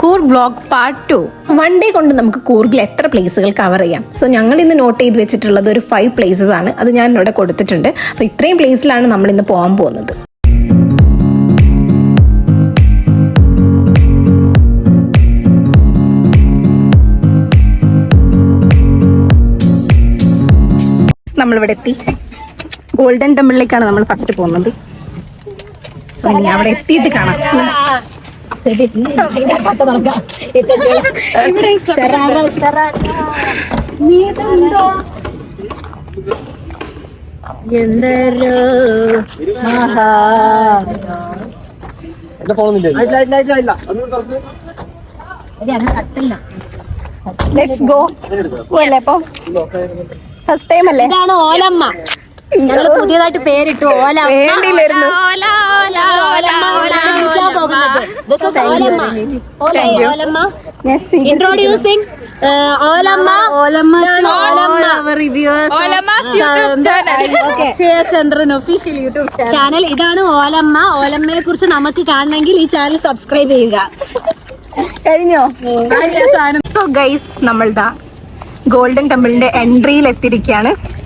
Coorg blog part two. One day കൊണ്ട് നമുക്ക് കൂർഗിൽ എത്ര പ്ലേസുകൾ കവർ ചെയ്യാം? സോ ഞങ്ങൾ ഇന്ന് നോട്ട് ചെയ്ത് വെച്ചിട്ടുള്ളത് ഒരു ഫൈവ് പ്ലേസസ് ആണ്. അത് ഞാൻ ഇവിടെ കൊടുത്തിട്ടുണ്ട്. അപ്പോൾ ഇത്രയും പ്ലേസിലാണ് നമ്മൾ ഇന്ന് പോകാൻ പോകുന്നത്. നമ്മളിവിടെ എത്തി. ഗോൾഡൻ ടെമ്പിളിലേക്കാണ് നമ്മൾ ഫസ്റ്റ് പോകുന്നത്. അവിടെ എത്തിയിട്ട് കാണാം. എന്തൊരു മഹാ ലെറ്റ്സ് ഗോ അല്ലേ അപ്പൊ? ഫസ്റ്റ് ടൈം അല്ലേ? ഇതാണ് ഓലമ്മ. ഞങ്ങൾ പുതിയതായിട്ട് പേരിട്ടു. ഓലമ്മ. വേണ്ടിയില്ലായിരുന്നു ഓലമ്മ ഓലമ്മ ഓല- ഓലമ്മ. ഓലമ്മ ചാനൽ. ഇതാണ് ഓലമ്മ. ഓലമ്മയെ കുറിച്ച് നമുക്ക് കാണണമെങ്കിൽ ഈ ചാനൽ സബ്സ്ക്രൈബ് ചെയ്യുക. കഴിഞ്ഞോ? സോ ഗൈസ് നമ്മളുടെ ഗോൾഡൻ ടെമ്പിളിന്റെ എൻട്രിയിൽ എത്തിയിരിക്കുകയാണ്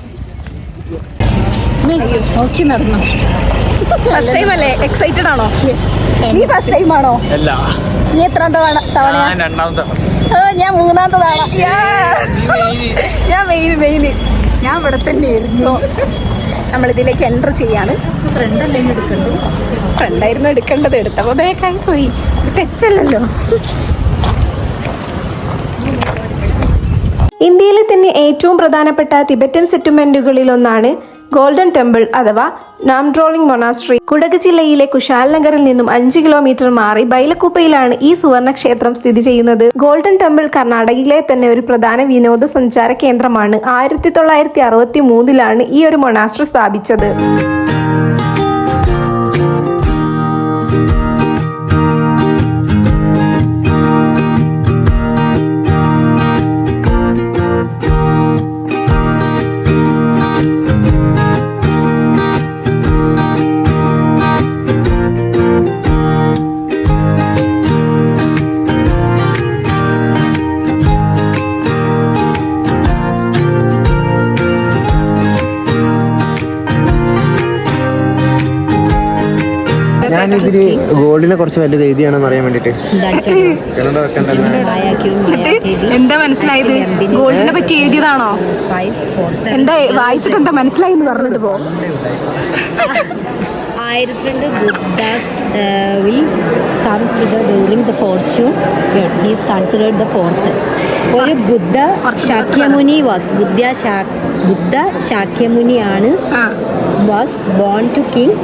നോക്കി നടന്നു. ഫസ്റ്റ് ടൈം അല്ലേ? എക്സൈറ്റഡ് ആണോ? നീ ഫസ്റ്റ് ടൈം ആണോ? അല്ല. നീ എത്രാം തവണ ഞാൻ രണ്ടാമത്തെ ഓ, ഞാൻ മൂന്നാമത്തെ തവണ. ഞാൻ മെയിൻ മെയിൻ ഞാൻ ഇവിടെ തന്നെയായിരുന്നു. നമ്മൾ ഇതിലേക്ക് എന്റർ ചെയ്യാണ്. ഫ്രണ്ട് അല്ലേ എടുക്കണ്ടത്? ഫ്രണ്ടായിരുന്നു എടുക്കേണ്ടത് എടുത്തപ്പോ ബേക്കായി പോയി. തെറ്റല്ലല്ലോ. ഇന്ത്യയിലെ തന്നെ ഏറ്റവും പ്രധാനപ്പെട്ട തിബറ്റൻ സെറ്റിൽമെന്റുകളിൽ ഒന്നാണ് ഗോൾഡൻ ടെമ്പിൾ അഥവാ നാംഡ്രോളിംഗ് മൊണാസ്ട്രി. കുടക് ജില്ലയിലെ കുശാൽ നഗറിൽ നിന്നും അഞ്ച് കിലോമീറ്റർ മാറി ബൈലക്കുപ്പയിലാണ് ഈ സുവർണ ക്ഷേത്രം സ്ഥിതി ചെയ്യുന്നത്. ഗോൾഡൻ ടെമ്പിൾ കർണാടകയിലെ തന്നെ ഒരു പ്രധാന വിനോദസഞ്ചാര കേന്ദ്രമാണ്. ആയിരത്തി തൊള്ളായിരത്തി അറുപത്തി മൂന്നിലാണ് ഈ ഒരു മൊണാസ്ട്രി സ്ഥാപിച്ചത്. ഞാനിതിൽ ഗോൾഡിനെ കുറച്ച് വലുത് എഴുതിയാണെന്ന് അറിയാൻ വേണ്ടിട്ട് എന്താ മനസ്സിലായത്? ഗോൾഡിനെ പറ്റി എഴുതിയതാണോ? എന്താ വായിച്ചിട്ട് എന്താ മനസ്സിലായി എന്ന് പറഞ്ഞിട്ട് പോ. ആയിരത്തി രണ്ട് Buddhas will come to the during the fortune. Is considered the fourth. ഒരു ബുദ്ധ ശാക്യമുനി വാസ് ബുദ്ധ ശാ ബുദ്ധ ശാക്യമുനിയാണ് ആ. Was born to king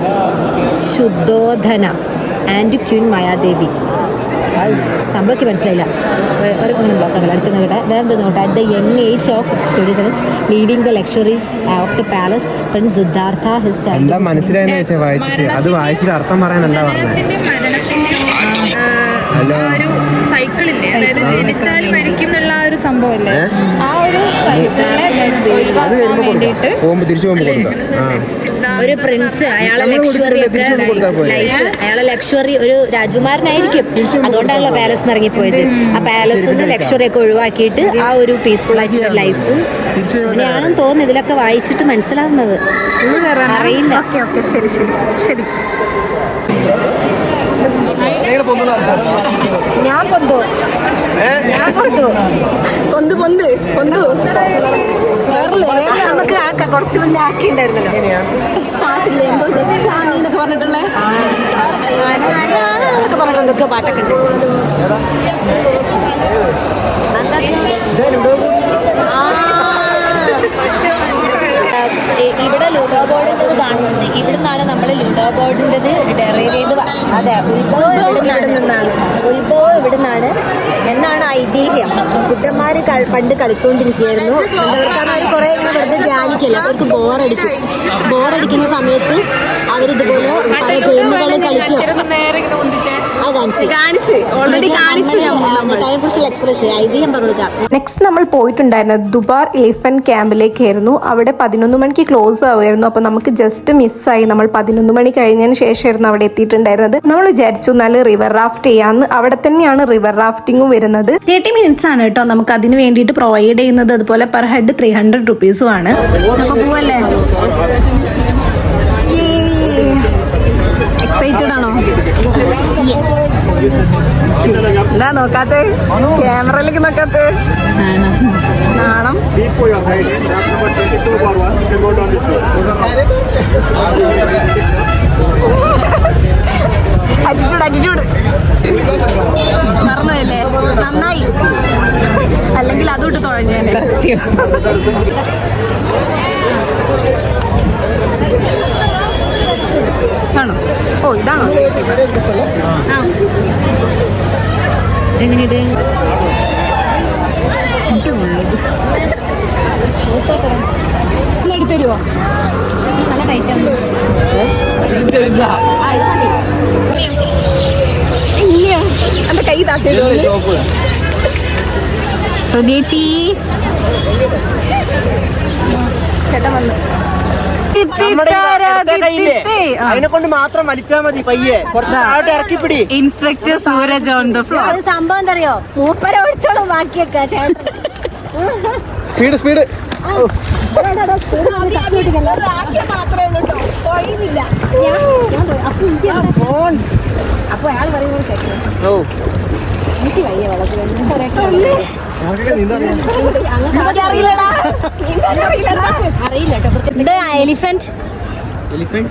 Shuddhodana and queen Mayadevi സംഭവത്തിൽ മനസ്സിലായില്ല. ഒരു മൂന്ന് നോക്കാം അടുത്ത് നോക്കട്ടെ. വേറെ നോട്ടെ at the young age of twenty seven leaving the luxuries of the palace prince Siddhartha his എല്ലാം മനസ്സിലായെന്ന് വെച്ചാൽ വായിച്ചിട്ട്? അത് വായിച്ചിട്ട് അർത്ഥം പറയാനല്ല പറഞ്ഞത് ഹലോ സൈക്കിളില്ലേ? അതായത് ജനിച്ചാൽ മരിക്കും എന്നുള്ള ആ ഒരു സംഭവമല്ലേ ആ ഒരു സൈക്കിളിനെ വേണ്ടിയിട്ട് തിരിച്ചു ഒരു പ്രിൻസ് അയാളെ ലക്ഷറി ഒക്കെ? ലൈഫ്. അയാളെ ലക്ഷറി ഒരു രാജകുമാരനായിരിക്കും. അതുകൊണ്ടാണല്ലോ പാലസ് നിന്ന് ഇറങ്ങിപ്പോയത്. ആ പാലസ് നിന്ന് ലക്ഷറി ഒക്കെ ഒഴിവാക്കിയിട്ട് ആ ഒരു പീസ്ഫുൾ ആയിട്ടുള്ള ലൈഫ് അങ്ങനെയാണെന്ന് തോന്നുന്നു. ഇതിലൊക്കെ വായിച്ചിട്ട് മനസ്സിലാവുന്നത്. അറിയില്ല. Okay okay. ശരി ശരി. ശരി. ഞാൻ കൊന്തു ഞാൻ കൊന്തു പൊന്ത് പൊന്ത് കൊന്തു നമുക്ക് ആക്കാം കുറച്ച് മുന്നേ ആക്കിണ്ടായിരുന്നല്ലോ പാട്ടില്ലേ? എന്തോ എന്നൊക്കെ പറഞ്ഞിട്ടുള്ളേ? എന്നൊക്കെ പറഞ്ഞിട്ട് എന്തൊക്കെയോ പാട്ടൊക്കെ ഉണ്ട്. ഇ- ഇവിടെ ലുഡോ ബോർഡിന്റെത് കാണുന്നത് ഇവിടെ നിന്നാണ് നമ്മൾ ലുഡോ ബോർഡിന്റെത് ഡെറൈവ് ചെയ്ത് അതെ ഉത്ഭവം ഇവിടെ നിന്നാണ്. ഉത്ഭവം ഇവിടെ നിന്നാണ്. എന്നാണ് ഐതിഹ്യം. ബുദ്ധന്മാർ പണ്ട് കളിച്ചുകൊണ്ടിരിക്കുകയായിരുന്നു അവർക്കാണ് അവർ കുറേ ഇങ്ങനെ വെറുതെ ധ്യാനിക്കല്ലേ അവർക്ക് ബോറടിക്കും. ബോറടിക്കുന്ന സമയത്ത് അവരിതുപോലെ പല ഗെയിമുകൾ കളിക്കും. നെക്സ്റ്റ് നമ്മൾ പോയിട്ടുണ്ടായിരുന്നത് ദുബാർ എലിഫന്റ് ക്യാമ്പിലേക്കായിരുന്നു അവിടെ പതിനൊന്ന് മണിക്ക് ക്ലോസ് ആവുമായിരുന്നു അപ്പോൾ നമുക്ക് ജസ്റ്റ് മിസ്സായി നമ്മൾ പതിനൊന്ന് മണി കഴിഞ്ഞതിന് ശേഷമായിരുന്നു അവിടെ എത്തിയിട്ടുണ്ടായിരുന്നത്. നമ്മൾ വിചാരിച്ചു നല്ല റിവർ റാഫ്റ്റ് ചെയ്യാന്ന്. അവിടെ തന്നെയാണ് റിവർ റാഫ്റ്റിംഗും വരുന്നത്. തേർട്ടി മിനിറ്റ്സ് ആണ് കേട്ടോ. നമുക്ക് അതിന് വേണ്ടിയിട്ട് പ്രൊവൈഡ് ചെയ്യുന്നത്. അതുപോലെ പെർ ഹെഡ് ത്രീ ഹൺഡ്രഡ് റുപ്പീസും ആണ്. അപ്പൊ പോവല്ലേ? എക്സൈറ്റഡ് ആണോ? എന്താ നോക്കാത്ത? ക്യാമറയിലേക്ക് നോക്കാത്ത? നാണം. Keep for your guide. Track number 22 forward. You can go down this road. അറ്റിറ്റ്യൂഡ് അറ്റിറ്റ്യൂഡ് മറന്നുപോയല്ലേ നന്നായി അല്ലെങ്കിൽ അതുകൊണ്ട് തുഴഞ്ഞേനെ ആണോ ഓ ഇതാണോ എങ്ങനെയുണ്ട് എടുത്തു തരുമോ നല്ല ടൈറ്റ് ആണ്. ആ, ഇത് മതി. ഇല്ല എന്റെ കൈ താത്തിയോ സുധേച്ചി ചേട്ടൻ വന്നു. അതിനെ കൊണ്ട് മാത്രം വലിച്ചാ മതി പയ്യെ. കുറച്ച് താഴോട്ട് ഇറക്കിപ്പിടി. Inspector Sooraj on the floor സംഭവം എന്തറിയോ? മൂപ്പര ഒഴിച്ചോളൂ ബാക്കിയൊക്കെ സ്പീഡ് സ്പീഡ് അപ്പൊ അയാൾ പറയുമ്പോൾ എനിക്ക് വയ്യ വെള്ളത്തിൽ അറിയില്ല കേട്ടോ എലിഫന്റ് എലിഫന്റ്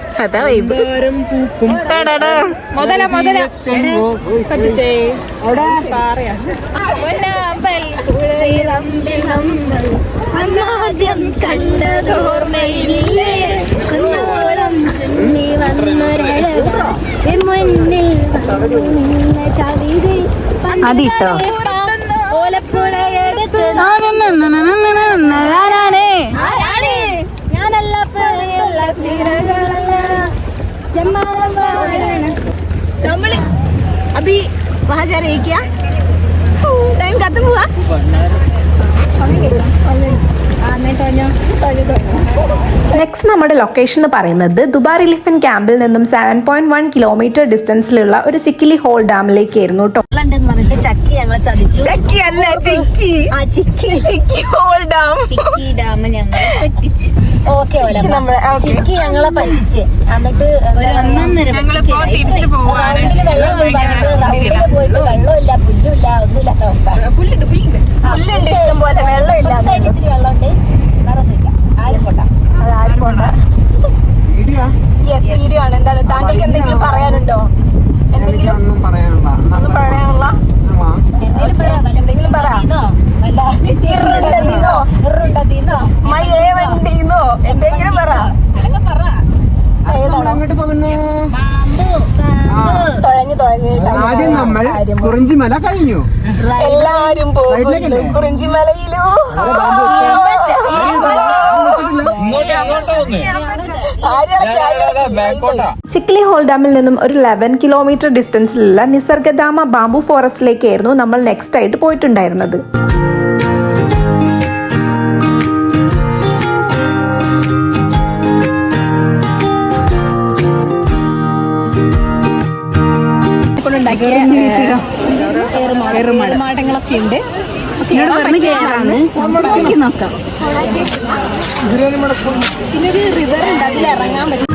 അതാ വൈബ് മുതല മുതല പറ്റിച്ചേ പറയാ അന്നാദ്യം കണ്ടതോർമ്മയില്ലേ കുന്നോളം നീ വന്നൊരഴക മുന്നിൽ വന്ന കവിത അതിട്ടോ ഓലപ്പുഴയെടുത്ത് അഭി വഹാ जा रही क्या टाइम खत्म हुआ നെക്സ്റ്റ് നമ്മുടെ ലൊക്കേഷൻ എന്ന് പറയുന്നത് ദുബാർ എലിഫന്റ് ക്യാമ്പിൽ നിന്നും സെവൻ പോയിന്റ് വൺ കിലോമീറ്റർ ഡിസ്റ്റൻസിലുള്ള ഒരു ചിക്കിലി ഹോൾ ഡാമിലേക്കായിരുന്നു കേട്ടോ ഉണ്ടെന്ന് പറഞ്ഞിട്ട് ചക്കി ഞങ്ങളെ ചതിച്ചു. ചക്കി അല്ല ചിക്കി. ആ ചിക്കി. ചിക്കി ഹോൾ ഡാം ചിക്കി ഡാം ഞങ്ങളെ പറ്റിച്ചു. ഓക്കെ ചിക്കി ഞങ്ങളെ പറ്റിച്ച്. എന്നിട്ട് പോവാണ്. പോയിട്ട് വെള്ളമില്ല പുല്ലുമില്ല ഒന്നുമില്ലാത്ത അവസ്ഥ. പുല്ലുണ്ട് പുല്ലുണ്ട്. പുല്ലുണ്ട് ഇഷ്ടം പോലെ. വെള്ളമില്ല ഇച്ചിരി വെള്ളമുണ്ട്. വേറെ ഒന്നുമില്ല ആരും പോട്ടാ ആരും പോണ്ട. Yes video? ആണ്. എന്താണ് താങ്കൾക്ക് എന്തെങ്കിലും പറയാനുണ്ടോ? എന്തെങ്കിലും കുറിഞ്ചിമല കഴിഞ്ഞു എല്ലാരും? കുറിഞ്ചിമലയിലോ ചിക്ലി ഹോൾ ഡാമിൽ നിന്നും ഒരു ലെവൻ കിലോമീറ്റർ ഡിസ്റ്റൻസിലുള്ള നിസർഗധാമ ബാംബു ഫോറസ്റ്റിലേക്കായിരുന്നു നമ്മൾ നെക്സ്റ്റ് ആയിട്ട് പോയിട്ടുണ്ടായിരുന്നത് ഏറുമാടങ്ങളൊക്കെ ഉണ്ട്. എന്നോട് പറഞ്ഞു കേറാണ് നോക്കാം. റിവർ ഉണ്ട് അതിൽ ഇറങ്ങാൻ പറ്റും.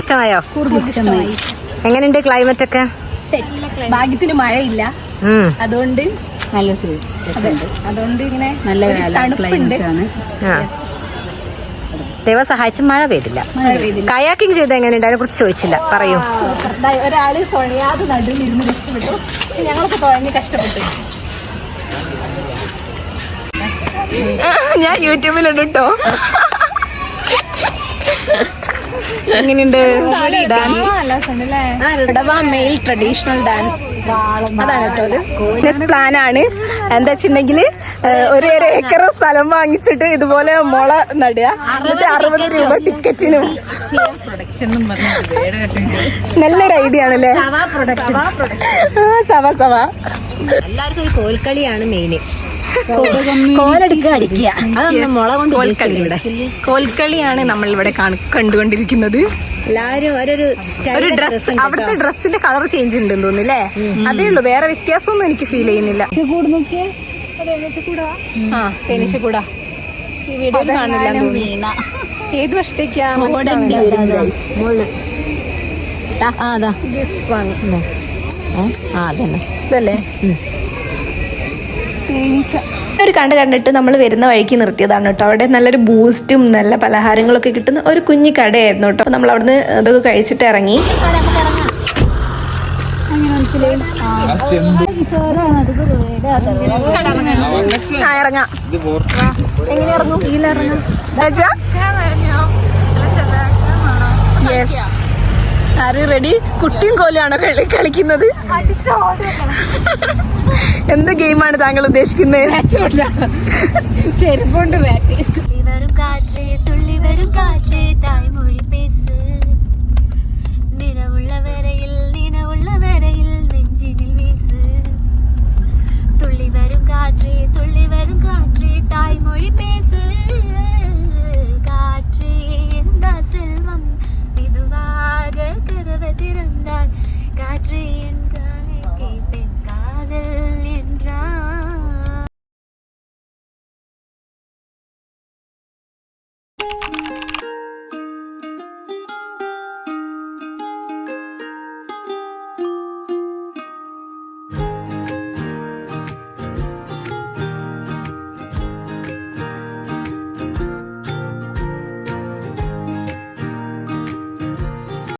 ഇഷ്ടമായോ? എങ്ങനെയുണ്ട് ക്ലൈമറ്റ് ഒക്കെ? ഭാഗ്യത്തിന് മഴയില്ല. അതുകൊണ്ട് നല്ല അതെ. അതുകൊണ്ട് ഇങ്ങനെ നല്ല തണുപ്പുണ്ട്. ആ. ദൈവം സഹായിച്ച് മഴ പെയ്തില്ല. കയാക്കിംഗ് ചെയ്ത് എങ്ങനെയുണ്ട്? അതിനെ കുറിച്ച് ചോദിച്ചില്ല. പറയൂ. ഒരാൾ തുഴയാതെ നടുവിൽ ഇരുന്ന് കഷ്ടപ്പെട്ടു പക്ഷെ ഞങ്ങളൊക്കെ തുഴഞ്ഞ് കഷ്ടപ്പെട്ടു. ഞാൻ യൂട്യൂബിലുണ്ട് കേട്ടോ എങ്ങനെയുണ്ട്? മെയിൽ ട്രഡീഷണൽ ഡാൻസ് അതാണ് കേട്ടോ ബിസിനസ് പ്ലാൻ ആണ്. എന്താ വെച്ചിട്ടുണ്ടെങ്കിൽ ഒരു ഏക്കർ സ്ഥലം വാങ്ങിച്ചിട്ട് ഇതുപോലെ മുള നടുക. എന്നിട്ട് അറുപത് രൂപ ടിക്കറ്റിനും നല്ലൊരു ഐഡിയ ആണല്ലേ? സവ സവ എല്ലാവർക്കും ഒരു കോൽക്കളിയാണ് മെയിന് കോലെടുക്കുക അടിക്കുക. അതൊന്നും മുള കൊണ്ട് കോൽക്കളിയാണ് നമ്മൾ ഇവിടെ കണ്ടുകൊണ്ടിരിക്കുന്നത്. എല്ലാവരും ഓരോരു ഒരു ഡ്രസ് അവിടുത്തെ ഡ്രസ്സിന്റെ കളർ ചേഞ്ച് ഉണ്ടെന്ന് തോന്നുന്നില്ലേ? അതേ ഉള്ളൂ. വേറെ വ്യത്യാസമൊന്നും എനിക്ക് ഫീൽ ചെയ്യുന്നില്ല. തേനീച്ചക്കൂടാ ഈ വീഡിയോ കാണില്ല ഏത് വർഷത്തേക്കാ ആ അതാ. ആ അതന്നെ. ഇതല്ലേ? ഒരു കണ്ട് കണ്ടിട്ട് നമ്മൾ വരുന്ന വഴിക്ക് നിർത്തിയതാണ് കേട്ടോ. അവിടെ നല്ലൊരു ബൂസ്റ്റും നല്ല പലഹാരങ്ങളൊക്കെ കിട്ടുന്ന ഒരു കുഞ്ഞു കടയായിരുന്നു കേട്ടോ. നമ്മൾ അവിടുന്ന് അതൊക്കെ കഴിച്ചിട്ട് ഇറങ്ങി. ഇറങ്ങാം. എങ്ങനെ ഇറങ്ങും? യെസ് ആര് റെഡി കുട്ടിയും കോലുമാണോ കളി കളിക്കുന്നത്? എന്ത് ഗെയിമാണ് താങ്കൾ ഉദ്ദേശിക്കുന്നത്? ചെരുപ്പുണ്ട് ബാറ്റ്. തുള്ളി വരും കാറ്റേ തുള്ളി വരും കാറ്റേ